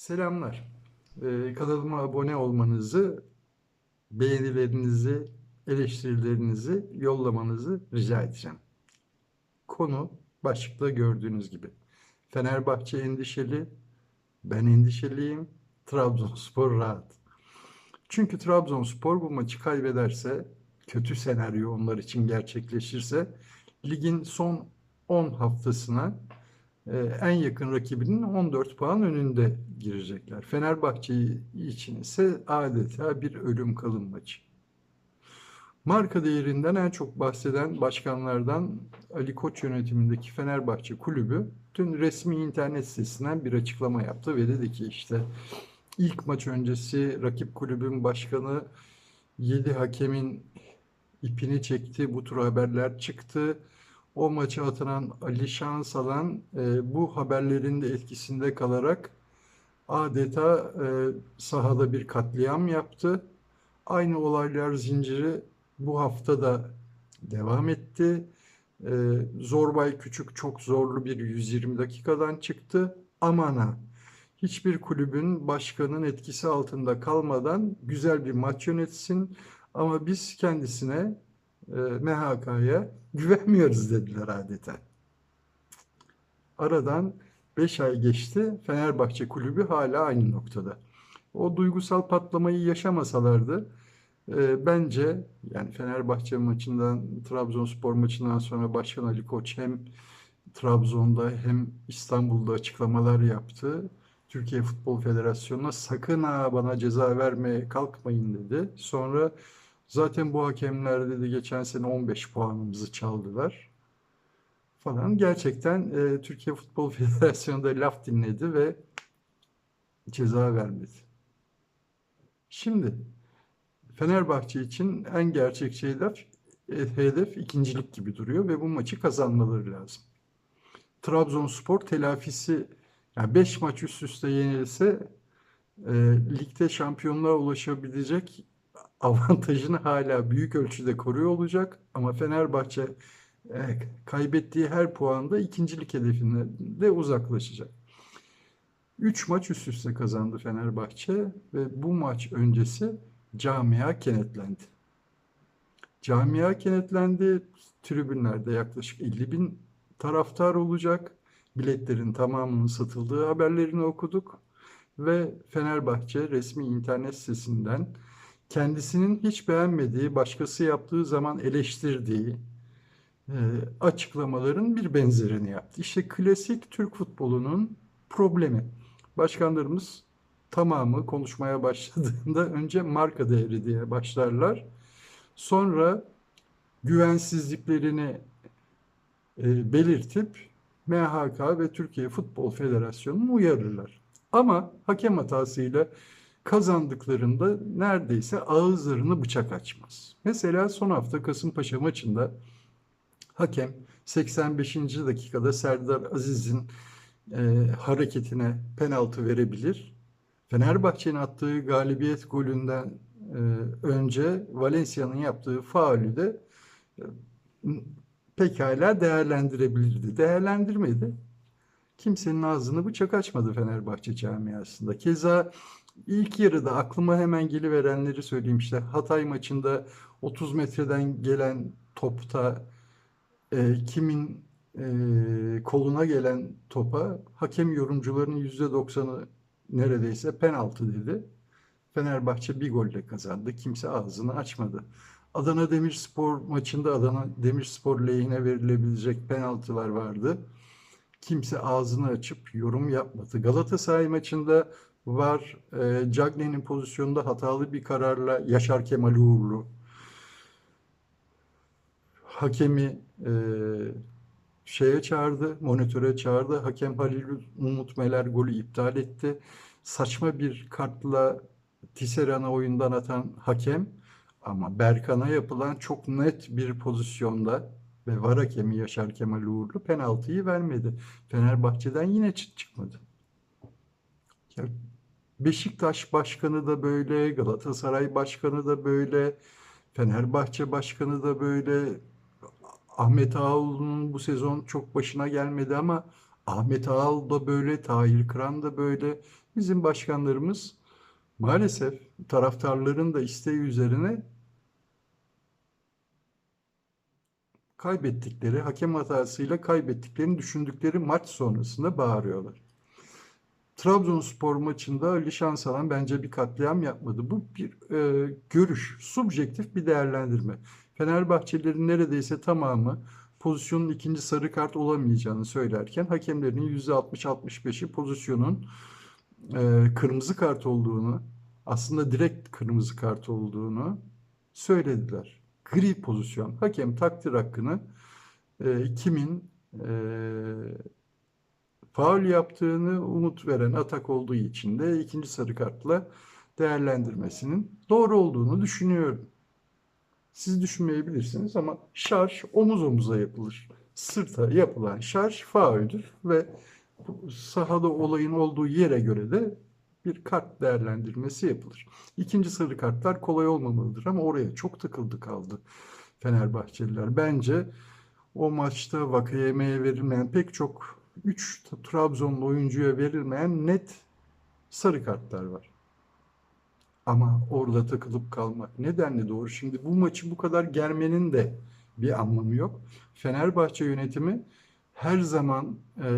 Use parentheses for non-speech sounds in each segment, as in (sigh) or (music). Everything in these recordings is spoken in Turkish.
Selamlar. Ee, kanalıma abone olmanızı, beğenilerinizi, eleştirilerinizi yollamanızı rica edeceğim. Konu başlıkta gördüğünüz gibi. Fenerbahçe endişeli, ben endişeliyim, Trabzonspor rahat. Çünkü Trabzonspor bu maçı kaybederse, kötü senaryo onlar için gerçekleşirse, ligin son 10 haftasına en yakın rakibinin 14 puan önünde girecekler. Fenerbahçe için ise adeta bir ölüm kalım maçı. Marka değerinden en çok bahseden başkanlardan Ali Koç yönetimindeki Fenerbahçe kulübü dün resmi internet sitesinden bir açıklama yaptı ve dedi ki işte ilk maç öncesi rakip kulübün başkanı 7 hakemin ipini çekti. Bu tür haberler çıktı. O maça atılan Ali Şansalan e, bu haberlerin de etkisinde kalarak adeta e, sahada bir katliam yaptı. Aynı olaylar zinciri bu hafta da devam etti. E, Zorbay Küçük çok zorlu bir 120 dakikadan çıktı. Aman ha! Hiçbir kulübün başkanın etkisi altında kalmadan güzel bir maç yönetsin ama biz kendisine e, MHK'ya güvenmiyoruz dediler adeta. Aradan 5 ay geçti. Fenerbahçe kulübü hala aynı noktada. O duygusal patlamayı yaşamasalardı e, bence yani Fenerbahçe maçından Trabzonspor maçından sonra Başkan Ali Koç hem Trabzon'da hem İstanbul'da açıklamalar yaptı. Türkiye Futbol Federasyonu'na sakın ha bana ceza vermeye kalkmayın dedi. Sonra zaten bu hakemler dedi geçen sene 15 puanımızı çaldılar falan. Gerçekten e, Türkiye Futbol (laughs) Federasyonu da laf dinledi ve ceza vermedi. Şimdi Fenerbahçe için en gerçekçi hedef, e, hedef ikincilik gibi duruyor ve bu maçı kazanmaları lazım. Trabzonspor telafisi yani 5 maç üst üste yenilse e, ligde şampiyonluğa ulaşabilecek avantajını hala büyük ölçüde koruyor olacak. Ama Fenerbahçe e, kaybettiği her puanda ikincilik hedefinden de uzaklaşacak. 3 maç üst üste kazandı Fenerbahçe ve bu maç öncesi camia kenetlendi. Camia kenetlendi. Tribünlerde yaklaşık 50 bin taraftar olacak. Biletlerin tamamının satıldığı haberlerini okuduk. Ve Fenerbahçe resmi internet sitesinden kendisinin hiç beğenmediği, başkası yaptığı zaman eleştirdiği e, açıklamaların bir benzerini yaptı. İşte klasik Türk futbolunun problemi. Başkanlarımız tamamı konuşmaya başladığında (laughs) önce marka değeri diye başlarlar. Sonra güvensizliklerini e, belirtip MHK ve Türkiye Futbol Federasyonu'nu uyarırlar. Ama hakem hatasıyla kazandıklarında neredeyse ağızlarını bıçak açmaz. Mesela son hafta Kasımpaşa maçında hakem 85. dakikada Serdar Aziz'in e, hareketine penaltı verebilir. Fenerbahçe'nin attığı galibiyet golünden e, önce Valencia'nın yaptığı faulü de e, pekala değerlendirebilirdi. Değerlendirmedi. Kimsenin ağzını bıçak açmadı Fenerbahçe camiasında. Keza ilk yarıda aklıma hemen geliverenleri söyleyeyim işte Hatay maçında 30 metreden gelen topta e, kimin e, koluna gelen topa hakem yorumcularının %90'ı neredeyse penaltı dedi. Fenerbahçe bir golle kazandı. Kimse ağzını açmadı. Adana Demirspor maçında Adana Demirspor lehine verilebilecek penaltılar vardı. Kimse ağzını açıp yorum yapmadı. Galatasaray maçında var. E, Cagney'in pozisyonunda hatalı bir kararla Yaşar Kemal Uğurlu hakemi e, şeye çağırdı, monitöre çağırdı. Hakem Halil Umut Meler golü iptal etti. Saçma bir kartla Tisserand'ı oyundan atan hakem ama Berkan'a yapılan çok net bir pozisyonda ve var hakemi Yaşar Kemal Uğurlu penaltıyı vermedi. Fenerbahçe'den yine çıt çıkmadı. Ya Beşiktaş başkanı da böyle, Galatasaray başkanı da böyle, Fenerbahçe başkanı da böyle. Ahmet Ağaoğlu'nun bu sezon çok başına gelmedi ama Ahmet Ağal da böyle, Tahir Kıran da böyle. Bizim başkanlarımız maalesef taraftarların da isteği üzerine kaybettikleri, hakem hatasıyla kaybettiklerini düşündükleri maç sonrasında bağırıyorlar. Trabzonspor maçında Ali Şansalan bence bir katliam yapmadı. Bu bir e, görüş, subjektif bir değerlendirme. Fenerbahçelilerin neredeyse tamamı pozisyonun ikinci sarı kart olamayacağını söylerken hakemlerin %60-65'i pozisyonun e, kırmızı kart olduğunu, aslında direkt kırmızı kart olduğunu söylediler. Gri pozisyon. Hakem takdir hakkını e, kimin e, faul yaptığını umut veren atak olduğu için de ikinci sarı kartla değerlendirmesinin doğru olduğunu düşünüyorum. Siz düşünmeyebilirsiniz ama şarj omuz omuza yapılır. Sırta yapılan şarj fauldür ve sahada olayın olduğu yere göre de bir kart değerlendirmesi yapılır. İkinci sarı kartlar kolay olmamalıdır ama oraya çok takıldı kaldı Fenerbahçeliler. Bence o maçta Vakayeme'ye verilmeyen pek çok 3 Trabzonlu oyuncuya verilmeyen net sarı kartlar var. Ama orada takılıp kalmak nedenle doğru? Şimdi bu maçı bu kadar germenin de bir anlamı yok. Fenerbahçe yönetimi her zaman e,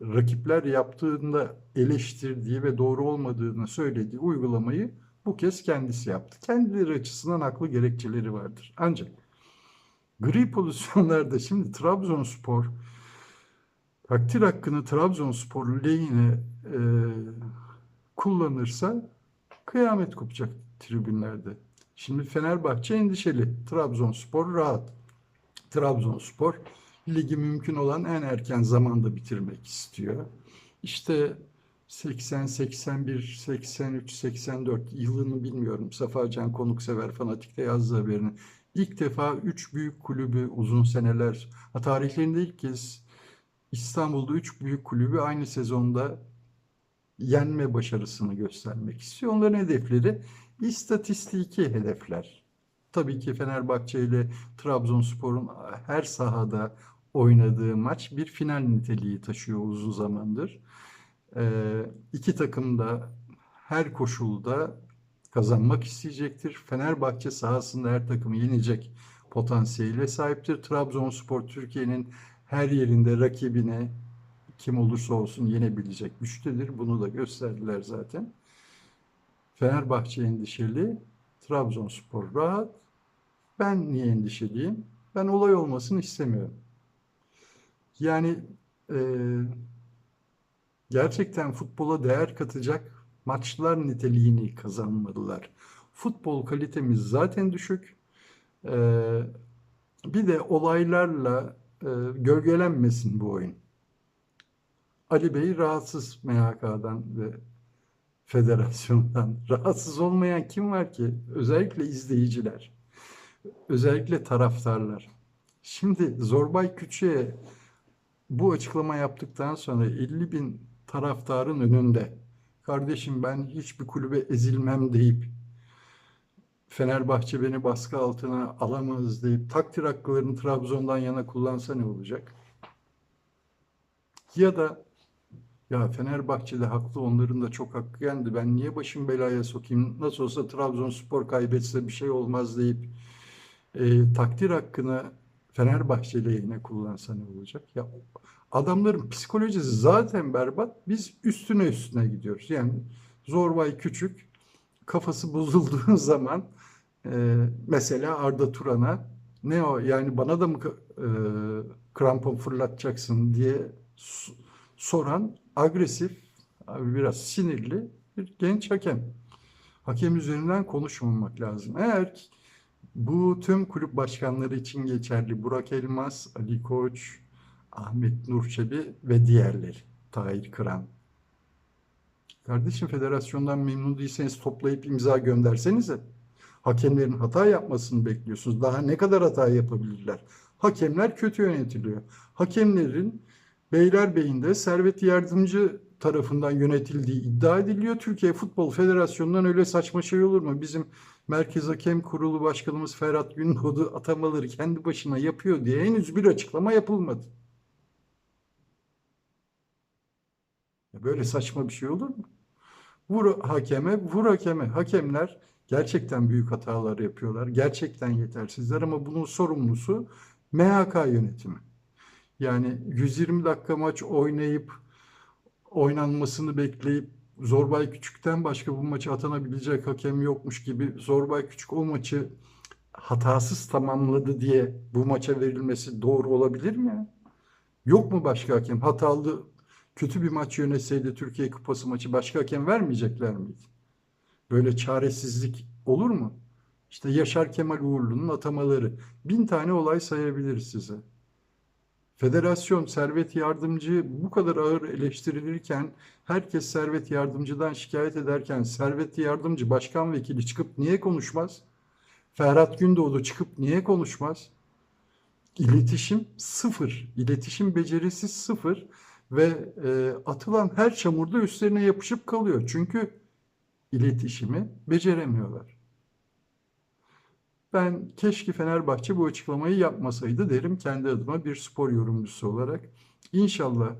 rakipler yaptığında eleştirdiği ve doğru olmadığını söylediği uygulamayı bu kez kendisi yaptı. Kendileri açısından haklı gerekçeleri vardır. Ancak gri pozisyonlarda şimdi Trabzonspor takdir hakkını Trabzonspor lehine e, kullanırsa kıyamet kopacak tribünlerde. Şimdi Fenerbahçe endişeli. Trabzonspor rahat. Trabzonspor ligi mümkün olan en erken zamanda bitirmek istiyor. İşte 80, 81, 83, 84 yılını bilmiyorum. Safa Can Konuksever Fanatik'te yazdığı haberini. İlk defa üç büyük kulübü uzun seneler, tarihlerinde ilk kez İstanbul'da üç büyük kulübü aynı sezonda yenme başarısını göstermek istiyor. Onların hedefleri istatistiki hedefler. Tabii ki Fenerbahçe ile Trabzonspor'un her sahada oynadığı maç bir final niteliği taşıyor uzun zamandır. Ee, iki takım da her koşulda kazanmak isteyecektir. Fenerbahçe sahasında her takımı yenecek potansiyele sahiptir. Trabzonspor Türkiye'nin her yerinde rakibine kim olursa olsun yenebilecek güçtedir. Bunu da gösterdiler zaten. Fenerbahçe endişeli, Trabzonspor rahat. Ben niye endişeliyim? Ben olay olmasını istemiyorum. Yani e, gerçekten futbola değer katacak maçlar niteliğini kazanmadılar. Futbol kalitemiz zaten düşük. E, bir de olaylarla e, gölgelenmesin bu oyun. Ali Bey rahatsız MHK'dan ve federasyondan. (laughs) Rahatsız olmayan kim var ki? Özellikle izleyiciler. Özellikle taraftarlar. Şimdi Zorbay Küçük'e bu açıklama yaptıktan sonra 50 bin taraftarın önünde kardeşim ben hiçbir kulübe ezilmem deyip Fenerbahçe beni baskı altına alamaz deyip takdir haklarını Trabzon'dan yana kullansa ne olacak? Ya da ya Fenerbahçe'de haklı onların da çok hakkı yendi. Ben niye başım belaya sokayım? Nasıl olsa Trabzonspor kaybetse bir şey olmaz deyip e, takdir hakkını Fenerbahçe lehine kullansa ne olacak? Ya adamların psikolojisi zaten berbat. Biz üstüne üstüne gidiyoruz. Yani Zorbay Küçük kafası bozulduğu (laughs) zaman e, mesela Arda Turan'a ne o yani bana da mı e, krampon fırlatacaksın diye soran agresif, biraz sinirli bir genç hakem. Hakem üzerinden konuşmamak lazım. Eğer bu tüm kulüp başkanları için geçerli Burak Elmas, Ali Koç, Ahmet Nurçebi ve diğerleri. Tahir Kıran. Kardeşim federasyondan memnun değilseniz toplayıp imza göndersenize. Hakemlerin hata yapmasını bekliyorsunuz. Daha ne kadar hata yapabilirler? Hakemler kötü yönetiliyor. Hakemlerin Beylerbeyi'nde Servet Yardımcı tarafından yönetildiği iddia ediliyor. Türkiye Futbol Federasyonu'ndan öyle saçma şey olur mu? Bizim Merkez Hakem Kurulu Başkanımız Ferhat Gündoğdu atamaları kendi başına yapıyor diye henüz bir açıklama yapılmadı. Ya böyle saçma bir şey olur mu? Vur hakeme, vur hakeme. Hakemler gerçekten büyük hatalar yapıyorlar. Gerçekten yetersizler ama bunun sorumlusu MHK yönetimi. Yani 120 dakika maç oynayıp oynanmasını bekleyip Zorbay Küçük'ten başka bu maçı atanabilecek hakem yokmuş gibi Zorbay Küçük o maçı hatasız tamamladı diye bu maça verilmesi doğru olabilir mi? Yok mu başka hakem? Hatalı kötü bir maç yönetseydi Türkiye Kupası maçı başka hakem vermeyecekler miydi? Böyle çaresizlik olur mu? İşte Yaşar Kemal Uğurlu'nun atamaları. Bin tane olay sayabiliriz size. Federasyon servet yardımcı bu kadar ağır eleştirilirken herkes servet yardımcıdan şikayet ederken servet yardımcı başkan vekili çıkıp niye konuşmaz? Ferhat Gündoğdu çıkıp niye konuşmaz? İletişim sıfır. İletişim becerisi sıfır ve e, atılan her çamurda üstlerine yapışıp kalıyor. Çünkü iletişimi beceremiyorlar. Ben keşke Fenerbahçe bu açıklamayı yapmasaydı derim kendi adıma bir spor yorumcusu olarak. İnşallah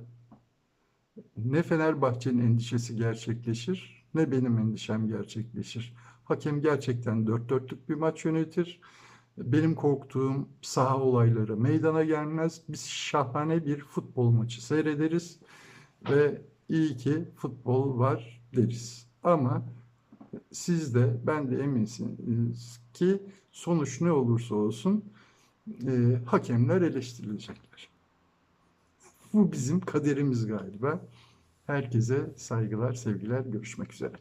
ne Fenerbahçe'nin endişesi gerçekleşir ne benim endişem gerçekleşir. Hakem gerçekten dört dörtlük bir maç yönetir. Benim korktuğum saha olayları meydana gelmez. Biz şahane bir futbol maçı seyrederiz ve iyi ki futbol var deriz. Ama siz de ben de eminsiniz ki sonuç ne olursa olsun e, hakemler eleştirilecekler. Bu bizim kaderimiz galiba. Herkese saygılar, sevgiler, görüşmek üzere.